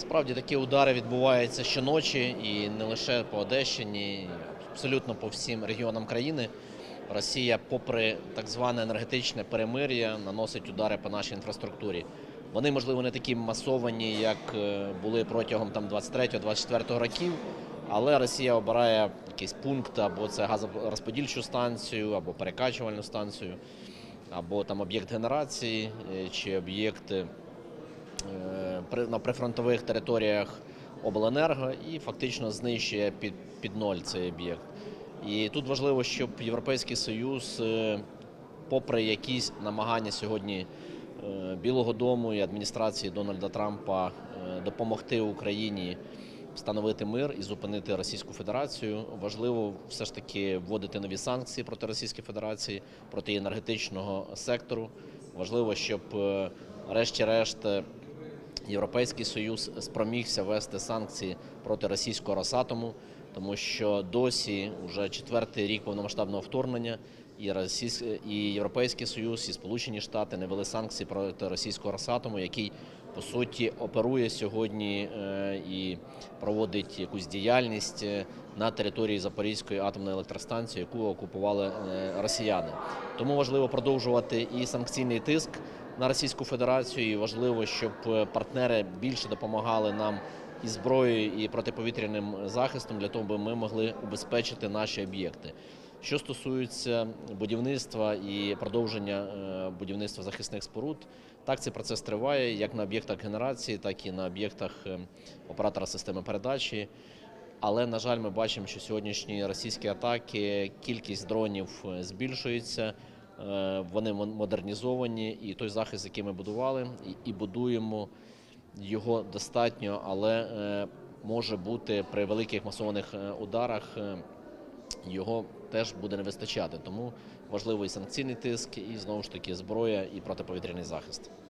Справді такі удари відбуваються щоночі і не лише по Одещині, абсолютно по всім регіонам країни. Росія, попри так зване енергетичне перемир'я, наносить удари по нашій інфраструктурі. Вони, можливо, не такі масовані, як е, були протягом 23-24 років, але Росія обирає якийсь пункт, або це газорозподільчу станцію, або перекачувальну станцію, або там об'єкт генерації, е, чи об'єкт е, на прифронтових територіях обленерго і фактично знищує під, під ноль цей об'єкт. І тут важливо, щоб Європейський Союз, е, попри якісь намагання сьогодні е, Білого Дому і адміністрації Дональда Трампа е, допомогти Україні встановити мир і зупинити Російську Федерацію, важливо все ж таки вводити нові санкції проти Російської Федерації, проти енергетичного сектору. Важливо, щоб решті-решт Європейський Союз спромігся ввести санкції проти російського Росатому, тому що досі вже четвертий рік повномасштабного вторгнення, і Російсь... і Європейський Союз, і Сполучені Штати не вели санкції проти російського Росатому, який по суті оперує сьогодні е, і проводить якусь діяльність е, на території Запорізької атомної електростанції, яку окупували е, росіяни. Тому важливо продовжувати і санкційний тиск на Російську Федерацію. І важливо, щоб партнери більше допомагали нам і зброєю, і протиповітряним захистом для того, аби ми могли убезпечити наші об'єкти. Що стосується будівництва і продовження е, будівництва захисних споруд, так цей процес триває як на об'єктах генерації, так і на об'єктах е, оператора системи передачі. Але на жаль, ми бачимо, що сьогоднішні російські атаки, кількість дронів е, збільшується, вони модернізовані, і той захист, який ми будували, і, будуємо його достатньо, але може бути при великих масованих ударах. Його теж буде не вистачати, тому важливий санкційний тиск і знову ж таки зброя і протиповітряний захист.